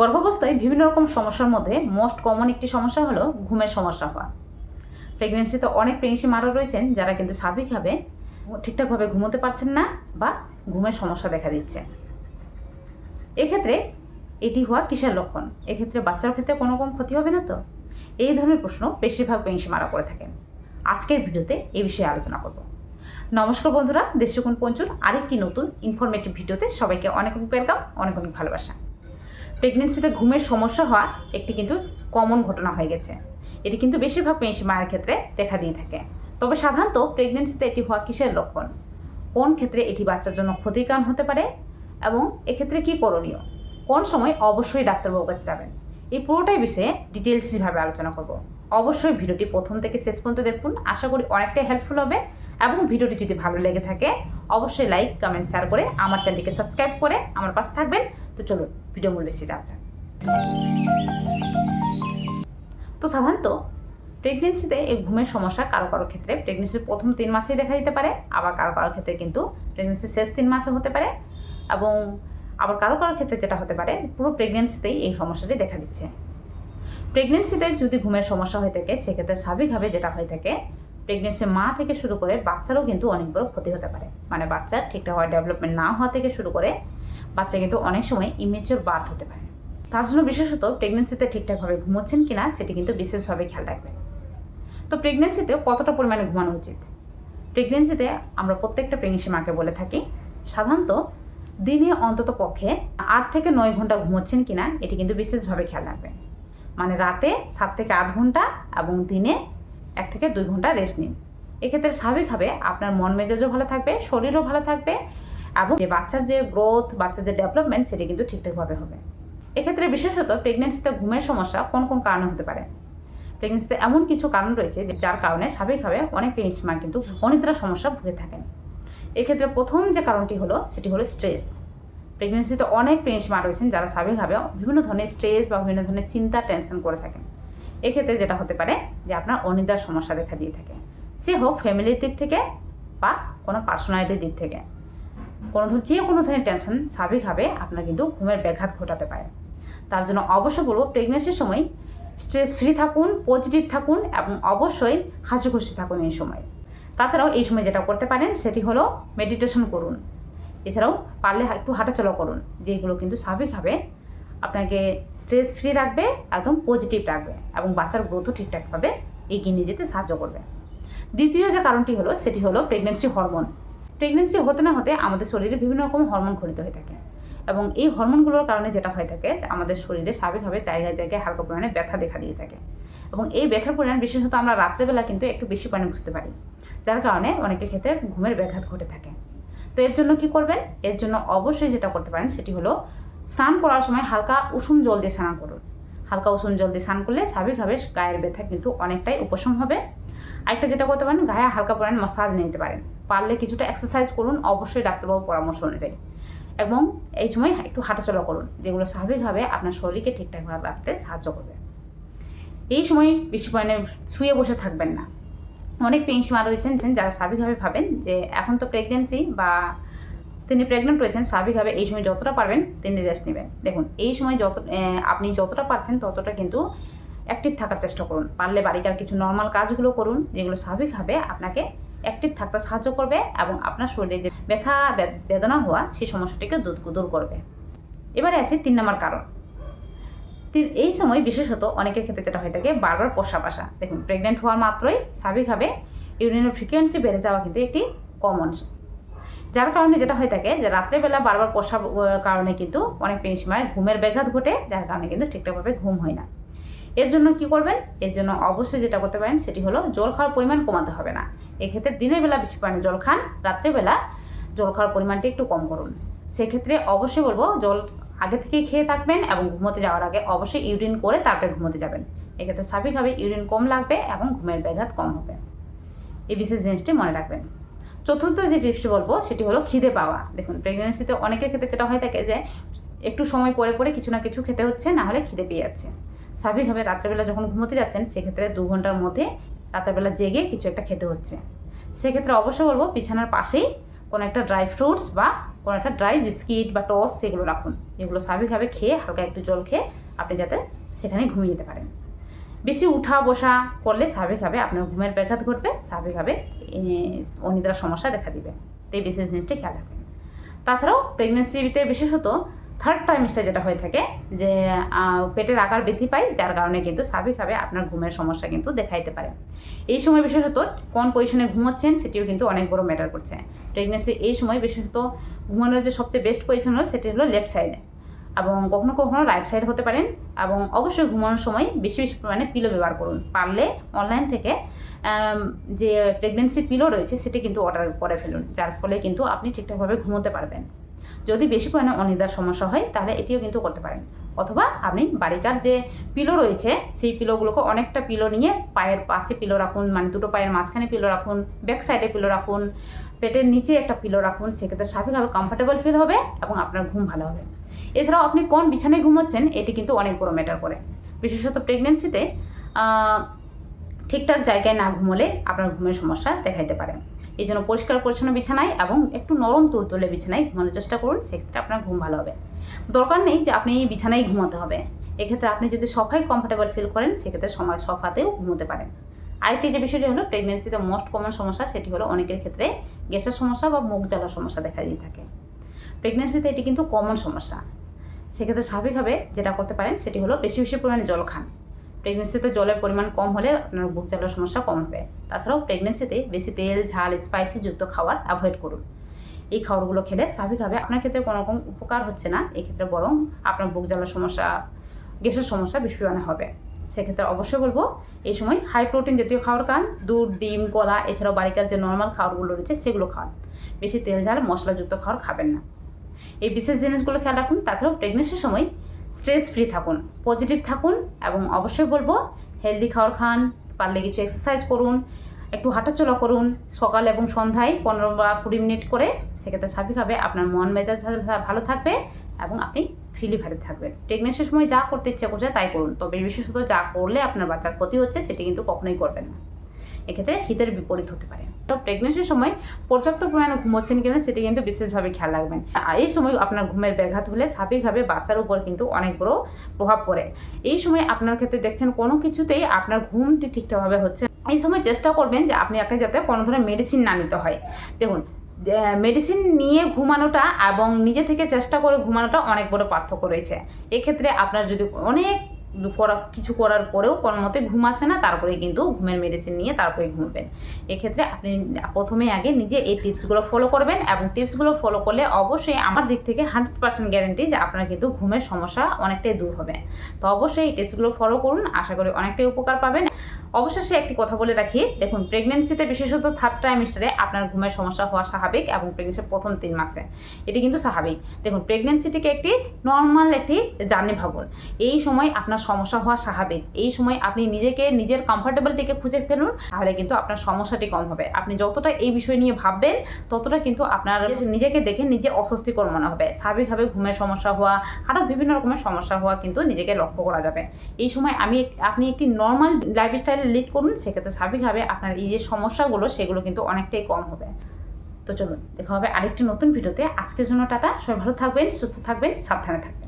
গর্ভাবস্থায় বিভিন্ন রকম সমস্যার মধ্যে মোস্ট কমন একটি সমস্যা হলো ঘুমের সমস্যা হওয়া। প্রেগনেন্সিতে অনেক প্রেগনেন্সি মারা রয়েছেন যারা কিন্তু স্বাভাবিকভাবে ঠিকঠাকভাবে ঘুমোতে পারছেন না বা ঘুমের সমস্যা দেখা দিচ্ছে। এক্ষেত্রে এটি হওয়া কিসের লক্ষণ? এক্ষেত্রে বাচ্চার ক্ষেত্রে কোনো রকম ক্ষতি হবে না তো? এই ধরনের প্রশ্ন বেশিরভাগ প্রেগনেন্সি মারা করে থাকেন। আজকের ভিডিওতে এই বিষয়ে আলোচনা করব। নমস্কার বন্ধুরা দেশকুন পঞ্চুর আরেকটি নতুন ইনফরমেটিভ ভিডিওতে সবাইকে অনেক অনেক ওয়েলকাম অনেক অনেক ভালোবাসা। প্রেগনেন্সিতে ঘুমের সমস্যা হওয়া একটি কিন্তু কমন ঘটনা হয়ে গেছে। এটি কিন্তু বেশিরভাগ প্রেগনেন্সি মায়ের ক্ষেত্রে দেখা দিয়ে থাকে। তবে সাধারণত প্রেগনেন্সিতে এটি হওয়া কিসের লক্ষণ? কোন ক্ষেত্রে এটি বাচ্চার জন্য ক্ষতির হতে পারে? এবং এক্ষেত্রে কী করণীয়? কোন সময় অবশ্যই ডাক্তারবাবুর কাছে যাবেন? এই পুরোটাই বিষয়ে ডিটেলসভাবে আলোচনা করব। অবশ্যই ভিডিওটি প্রথম থেকে শেষ পর্যন্ত দেখুন। আশা করি অনেকটাই হেল্পফুল হবে। এবং ভিডিওটি যদি ভালো লেগে থাকে, অবশ্যই লাইক কমেন্ট শেয়ার করে আমার চ্যানেলটিকে সাবস্ক্রাইব করে আমার পাশে থাকবেন। তো চলুন ভিডিও মূল বেশি যাওয়া যাক তো সাধারণত প্রেগনেন্সিতে এই ঘুমের সমস্যা কারও কারও ক্ষেত্রে প্রেগনেন্সির প্রথম তিন মাসেই দেখা দিতে পারে, আবার কারও কারও ক্ষেত্রে কিন্তু প্রেগনেন্সির শেষ তিন মাসে হতে পারে, এবং আবার কারও কারও ক্ষেত্রে যেটা হতে পারে, পুরো প্রেগনেন্সিতেই এই সমস্যাটি দেখা দিচ্ছে। প্রেগনেন্সিতে যদি ঘুমের সমস্যা হয়ে থাকে, সেক্ষেত্রে স্বাভাবিকভাবে যেটা হয়ে থাকে প্রেগনেন্সির মা থেকে শুরু করে বাচ্চারও কিন্তু অনেক বড় ক্ষতি হতে পারে। মানে বাচ্চার ঠিকঠাকভাবে ডেভেলপমেন্ট না হওয়া থেকে শুরু করে বাচ্চা কিন্তু অনেক সময় ইমেচুর বার্থ হতে পারে। তার জন্য বিশেষত প্রেগনেন্সিতে ঠিকঠাকভাবে ঘুমোচ্ছেন কিনা সেটি কিন্তু বিশেষভাবে খেয়াল রাখবেন। তো প্রেগনেন্সিতে কতটা পরিমাণে ঘুমানো উচিত? প্রেগনেন্সিতে আমরা প্রত্যেকটা প্রেগনেন্সি মাকে বলে থাকি, সাধারণত দিনে অন্তত পক্ষে আট থেকে নয় ঘণ্টা ঘুমোচ্ছেন কিনা এটি কিন্তু বিশেষভাবে খেয়াল রাখবেন। মানে রাতে সাত থেকে আধ ঘণ্টা এবং দিনে এক থেকে দুই ঘণ্টা রেস্ট নিন। এক্ষেত্রে স্বাভাবিকভাবে আপনার মন মেজাজও ভালো থাকবে, শরীরও ভালো থাকবে এবং যে বাচ্চার যে গ্রোথ বাচ্চার যে ডেভেলপমেন্ট সেটি কিন্তু ঠিকঠাকভাবে হবে। এক্ষেত্রে বিশেষত প্রেগনেন্সিতে ঘুমের সমস্যা কোন কোন কারণে হতে পারে? প্রেগনেন্সিতে এমন কিছু কারণ রয়েছে যার কারণে স্বাভাবিকভাবে অনেক প্রেগনেন্সি মা কিন্তু অনিদ্রা সমস্যা ভুগে থাকেন। এক্ষেত্রে প্রথম যে কারণটি হলো, সেটি হলো স্ট্রেস প্রেগনেন্সিতে অনেক প্রেগনেন্সি মা রয়েছেন যারা স্বাভাবিকভাবে বিভিন্ন ধরনের স্ট্রেস বা বিভিন্ন ধরনের চিন্তা টেনশন করে থাকেন। এক্ষেত্রে যেটা হতে পারে যে আপনার অনিদ্রার সমস্যা দেখা দিয়ে থাকে। সে হোক ফ্যামিলির দিক থেকে বা কোনো পার্সোনালিটির দিক থেকে। কোনো যে কোনো ধরনের টেনশন স্বাভাবিকভাবে আপনার কিন্তু ঘুমের ব্যাঘাত ঘটাতে পারে। তার জন্য অবশ্যই বলব প্রেগনেন্সির সময় স্ট্রেস ফ্রি থাকুন পজিটিভ থাকুন এবং অবশ্যই হাসি খুশি থাকুন এই সময়। তাছাড়াও এই সময় যেটা করতে পারেন, সেটি হলো মেডিটেশন করুন। এছাড়াও পারলে একটু হাঁটাচলা করুন, যেগুলো কিন্তু স্বাভাবিকভাবে আপনাকে স্ট্রেস ফ্রি রাখবে, একদম পজিটিভ রাখবে এবং বাচ্চার গ্রোথও ঠিকঠাকভাবে এগিয়ে নিয়ে যেতে সাহায্য করবে। দ্বিতীয় যে কারণটি হলো, সেটি হলো প্রেগনেন্সি হরমোন প্রেগনেন্সি হতে না হতে আমাদের শরীরে বিভিন্ন রকম হরমোন খরিত হয়ে থাকে। এবং এই হরমোনগুলোর কারণে যেটা হয়ে থাকে, আমাদের শরীরে স্বাভাবিকভাবে জায়গায় জায়গায় হালকা পরিমাণে ব্যথা দেখা দিয়ে থাকে। এবং এই ব্যথার পরিমাণ বিশেষত আমরা রাত্রেবেলা কিন্তু একটু বেশি পানি বুঝতে পারি। যার কারণে অনেকের ক্ষেত্রে ঘুমের ব্যাঘাত ঘটে থাকে। তো এর জন্য কি করবেন? এর জন্য অবশ্যই যেটা করতে পারেন সেটি হলো স্নান করার সময় হালকা উষুম জল দিয়ে স্নান করুন। হালকা উষুম জল দিয়ে স্নান করলে স্বাভাবিকভাবে গায়ের ব্যথা কিন্তু অনেকটাই উপশম হবে। আরেকটা যেটা করতে পারেন, গায়ে হালকা পরিমাণ মাসাজ নিতে পারেন। পারলে কিছুটা এক্সারসাইজ করুন, অবশ্যই ডাক্তারবাবু পরামর্শ অনুযায়ী। এবং এই সময় একটু হাঁটাচলা করুন, যেগুলো স্বাভাবিকভাবে আপনার শরীরকে ঠিকঠাকভাবে রাখতে সাহায্য করবে। এই সময় বেশি পরিমাণে শুয়ে বসে থাকবেন না। অনেক পেন্সি মা রয়েছেন যারা স্বাভাবিকভাবে ভাবেন যে এখন তো প্রেগনেন্সি বা তিনি প্রেগনেন্ট রয়েছেন, স্বাভাবিকভাবে এই সময় যতটা পারবেন তিনি রেস্ট নেবেন। দেখুন, এই সময় যত আপনি যতটা পারছেন ততটা কিন্তু অ্যাক্টিভ থাকার চেষ্টা করুন। পারলে বাড়িকার কিছু নর্মাল কাজগুলো করুন, যেগুলো স্বাভাবিকভাবে আপনাকে অ্যাক্টিভ থাকতে সাহায্য করবে এবং আপনার শরীরে যে ব্যথা বেদনা হওয়া, সেই সমস্যাটিকে দূর করবে। এবারে আছে তিন নম্বর কারণ। এই সময় বিশেষত অনেকের ক্ষেত্রে যেটা হয়ে থাকে, বারবার প্রস্রাব আসা দেখুন প্রেগনেন্ট হওয়ার মাত্রই স্বাভাবিকভাবে ইউরিনের ফ্রিকোয়েন্সি বেড়ে যাওয়া কিন্তু একটি কমন যার কারণে যেটা হয়ে থাকে যে রাত্রেবেলা বারবার প্রস্রাব কারণে কিন্তু অনেক পেনসিমায় ঘুমের ব্যাঘাত ঘটে, যার কারণে কিন্তু ঠিকঠাকভাবে ঘুম হয় না। এর জন্য কি করবেন? এর জন্য অবশ্যই যেটা করতে পারেন সেটি হলো জল খাওয়ার পরিমাণ কমাতে হবে না। এক্ষেত্রে দিনের বেলা বেশি পরিমাণে জল খান রাত্রেবেলা জল খাওয়ার পরিমাণটি একটু কম করুন। সেক্ষেত্রে অবশ্যই বলব জল আগে থেকেই খেয়ে থাকবেন এবং ঘুমোতে যাওয়ার আগে অবশ্যই ইউরিন করে তারপরে ঘুমোতে যাবেন। এক্ষেত্রে স্বাভাবিকভাবে ইউরিন কম লাগবে এবং ঘুমের ব্যাঘাত কম হবে। এই বিশেষ জিনিসটি মনে রাখবেন। চতুর্থ যে টিপসটি বলব সেটি হলো খিদে পাওয়া। দেখুন প্রেগনেন্সিতে অনেকের ক্ষেত্রে যেটা হয়ে থাকে যে একটু সময় পরে পরে কিছু না কিছু খেতে হচ্ছে, না হলে খিদে পেয়ে যাচ্ছে। স্বাভাবিকভাবে রাত্রেবেলা যখন ঘুমোতে যাচ্ছেন, সেক্ষেত্রে দু ঘণ্টার মধ্যে রাত্রেবেলা জেগে কিছু একটা খেতে হচ্ছে। সেক্ষেত্রে অবশ্যই বলব বিছানার পাশেই কোনো একটা ড্রাই ফ্রুটস বা কোনো একটা ড্রাই বিস্কিট বা টস সেগুলো রাখুন। এগুলো স্বাভাবিকভাবে খেয়ে হালকা একটু জল খেয়ে আপনি যাতে সেখানে ঘুমিয়ে যেতে পারেন। বেশি উঠা বসা করলে স্বাভাবিকভাবে আপনার ঘুমের ব্যাঘাত ঘটবে, স্বাভাবিকভাবে অনিদ্রার সমস্যা দেখা দিবে। তো এই বিশেষ জিনিসটি খেয়াল রাখবেন। তাছাড়াও প্রেগনেন্সিতে বিশেষত থার্ড টাইমিস্টার যেটা হয়ে থাকে যে পেটের আকার বৃদ্ধি পায়, যার কারণে কিন্তু স্বাভাবিকভাবে আপনার ঘুমের সমস্যা কিন্তু দেখা দিতে পারে। এই সময় বিশেষত কোন পজিশনে ঘুমোচ্ছেন সেটিও কিন্তু অনেক বড় ম্যাটার করছে। প্রেগনেন্সি এই সময় বিশেষত ঘুমানোর যে সবচেয়ে বেস্ট পজিশন হলো, সেটি হলো লেফট সাইডে এবং কখনো কখনো রাইট সাইড হতে পারেন এবং অবশ্যই ঘুমানোর সময় বেশি বেশি পরিমাণে পিলো ব্যবহার করুন। পারলে অনলাইন থেকে যে প্রেগনেন্সি পিলো রয়েছে, সেটি কিন্তু অর্ডার করে ফেলুন, যার ফলে কিন্তু আপনি ঠিকঠাকভাবে ঘুমোতে পারবেন। যদি বেশি পরিমাণে অনিদ্রার সমস্যা হয়, তাহলে এটিও কিন্তু করতে পারেন। অথবা আপনি বাড়িকার যে পিলো রয়েছে, সেই পিলোগুলোকে অনেকটা পিলো নিয়ে পায়ের পাশে পিলো রাখুন মানে দুটো পায়ের মাঝখানে পিলো রাখুন ব্যাক সাইডে পিলো রাখুন, পেটের নিচে একটা পিলো রাখুন, সেক্ষেত্রে স্বাভাবিকভাবে কমফোর্টেবল ফিল হবে এবং আপনার ঘুম ভালো হবে। এছাড়াও আপনি কোন বিছানায় ঘুমোচ্ছেন, এটি কিন্তু অনেক বড় ম্যাটার করে। বিশেষত প্রেগনেন্সিতে ঠিকঠাক জায়গায় না ঘুমোলে আপনার ঘুমের সমস্যা দেখাইতে পারে। এই জন্য পরিষ্কার পরিচ্ছন্ন বিছানায় এবং একটু নরম তুলতুলে বিছানায় ঘুমানোর চেষ্টা করুন, সেক্ষেত্রে আপনার ঘুম ভালো হবে। দরকার নেই যে আপনি বিছানায় ঘুমাতে হবে। এক্ষেত্রে আপনি যদি সফাই কমফোর্টেবল ফিল করেন, সেক্ষেত্রে সময় সফাতেও ঘুমোতে পারেন। আরেকটি যে বিষয়টি হলো প্রেগনেন্সিতে মোস্ট কমন সমস্যা সেটি হলো অনেকের ক্ষেত্রে গ্যাসের সমস্যা বা মুখ জ্বালার সমস্যা দেখা দিয়ে থাকে। প্রেগনেন্সিতে এটি কিন্তু কমন সমস্যা। সেক্ষেত্রে স্বাভাবিকভাবে যেটা করতে পারেন, সেটি হলো বেশি বেশি পরিমাণে জল খান প্রেগনেন্সিতে জলের পরিমাণ কম হলে আপনার বুক জ্বালার সমস্যা কম হবে। তাছাড়াও প্রেগনেন্সিতে বেশি তেল, ঝাল স্পাইসি যুক্ত খাবার অ্যাভয়েড করুন। এই খাবারগুলো খেলে স্বাভাবিকভাবে আপনার ক্ষেত্রে কোনো রকম উপকার হচ্ছে না, এক্ষেত্রে বরং আপনার বুক জ্বালার সমস্যা, গ্যাসের সমস্যা বেশি পরিমাণে হবে। সেক্ষেত্রে অবশ্যই বলব, এই সময় হাই প্রোটিন জাতীয় খাবার খান, দুধ, ডিম, কলা, এছাড়াও বাড়িকার যে নর্মাল খাবারগুলো রয়েছে সেগুলো খান। বেশি তেল, ঝাল, মশলাযুক্ত খাবার খাবেন না। এই বিশেষ জিনিসগুলো খেয়াল রাখুন, তাছাড়াও প্রেগনেন্সির সময় স্ট্রেস ফ্রি থাকুন, পজিটিভ থাকুন এবং অবশ্যই বলব হেলদি খাওয়ার খান, পারলে কিছু এক্সারসাইজ করুন, একটু হাঁটাচলা করুন, সকাল এবং সন্ধ্যায় পনেরো বা কুড়ি মিনিট করে সেক্ষেত্রে স্বাভাবিকভাবে আপনার মন মেজাজ ভালো- থাকবে এবং আপনি ফিলি ভালো থাকবেন। প্রেগনেন্সির সময় যা করতে ইচ্ছে করছে তাই করুন, তবে বিশেষত যা করলে আপনার বাচ্চার ক্ষতি হচ্ছে সেটি কিন্তু কখনোই করবেন না। এক্ষেত্রে হিতের বিপরীত হতে পারে। প্রেগনেন্সির সময় পর্যাপ্ত পরিমাণে ঘুমোচ্ছেন কিনা সেটি কিন্তু বিশেষভাবে খেয়াল রাখবেন। আর এই সময় আপনার ঘুমের ব্যাঘাত হলে স্বাভাবিকভাবে বাচ্চার উপর কিন্তু অনেক বড় প্রভাব পড়ে। এই সময় আপনার ক্ষেত্রে দেখছেন কোনো কিছুতেই আপনার ঘুমটি ঠিকঠাকভাবে হচ্ছে। এই সময় চেষ্টা করবেন যে আপনি একে যাতে কোনো ধরনের মেডিসিন না নিতে হয়। দেখুন মেডিসিন নিয়ে ঘুমানোটা এবং নিজে থেকে চেষ্টা করে ঘুমানোটা অনেক বড় পার্থক্য রয়েছে। এক্ষেত্রে আপনার যদি অনেক করা, কিছু করার পরেও কোনো মতে ঘুম আসে না তারপরে কিন্তু ঘুমের মেডিসিন নিয়ে তারপরে ঘুমবেন। এক্ষেত্রে আপনি প্রথমে আগে নিজে এই টিপসগুলো ফলো করবেন এবং টিপসগুলো ফলো করলে অবশ্যই আমার দিক থেকে হান্ড্রেড পার্সেন্ট গ্যারেন্টি যে আপনার কিন্তু ঘুমের সমস্যা অনেকটাই দূর হবে। তো অবশ্যই এই টিপসগুলো ফলো করুন, আশা করি অনেকটাই উপকার পাবেন। অবশেষে একটি কথা বলে রাখি। দেখুন প্রেগনেন্সিতে বিশেষত থার্ড ট্রাইমিস্টারে আপনার ঘুমের সমস্যা হওয়া স্বাভাবিক এবং প্রেগনেন্সির প্রথম তিন মাসে। এটি কিন্তু স্বাভাবিক। দেখুন প্রেগনেন্সিটিকে একটি নর্মাল একটি জার্নি ভাবুন। এই সময় আপনার সমস্যা হওয়া স্বাভাবিক। এই সময় আপনি নিজেকে, নিজের কমফর্টেবলটিকে খুঁজে ফেলুন, তাহলে কিন্তু আপনার সমস্যাটি কম হবে। আপনি যতটা এই বিষয় নিয়ে ভাববেন, ততটা কিন্তু আপনার নিজেকে দেখে নিজে অস্বস্তিকর মনে হবে। স্বাভাবিকভাবে ঘুমের সমস্যা হওয়া, আরও বিভিন্ন রকমের সমস্যা হওয়া কিন্তু নিজেকে লক্ষ্য করা যাবে। এই সময় আমি আপনি একটি নর্মাল লাইফস্টাইল লিড করুন, সেক্ষেত্রে স্বাভাবিকভাবে আপনার এই যে সমস্যাগুলো, সেগুলো কিন্তু অনেকটাই কম হবে। তো চলুন, দেখা হবে আরেকটি নতুন ভিডিওতে। আজকের জন্য টাটা, সবাই ভালো থাকবেন, সুস্থ থাকবেন, সাবধানে থাকবেন।